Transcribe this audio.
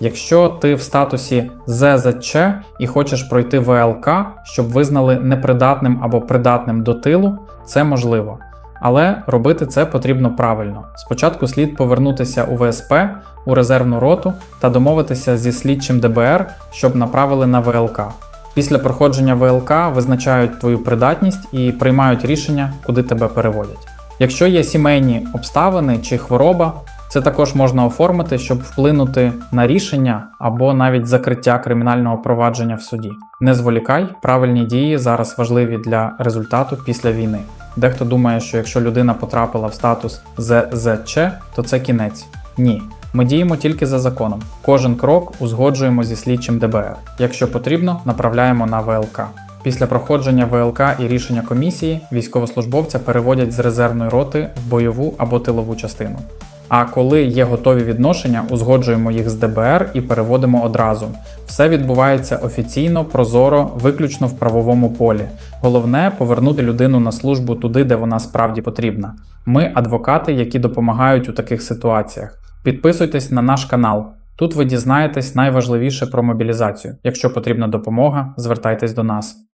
Якщо ти в статусі ЗЗЧ і хочеш пройти ВЛК, щоб визнали непридатним або придатним до тилу, це можливо. Але робити це потрібно правильно. Спочатку слід повернутися у ВСП, у резервну роту та домовитися зі слідчим ДБР, щоб направили на ВЛК. Після проходження ВЛК визначають твою придатність і приймають рішення, куди тебе переводять. Якщо є сімейні обставини чи хвороба, це також можна оформити, щоб вплинути на рішення або навіть закриття кримінального провадження в суді. Не зволікай, правильні дії зараз важливі для результату після війни. Дехто думає, що якщо людина потрапила в статус ЗЗЧ, то це кінець. Ні. Ми діємо тільки за законом. Кожен крок узгоджуємо зі слідчим ДБР. Якщо потрібно, направляємо на ВЛК. Після проходження ВЛК і рішення комісії військовослужбовця переводять з резервної роти в бойову або тилову частину. А коли є готові відношення, узгоджуємо їх з ДБР і переводимо одразу. Все відбувається офіційно, прозоро, виключно в правовому полі. Головне повернути людину на службу туди, де вона справді потрібна. Ми адвокати, які допомагають у таких ситуаціях. Підписуйтесь на наш канал. Тут ви дізнаєтесь найважливіше про мобілізацію. Якщо потрібна допомога, звертайтесь до нас.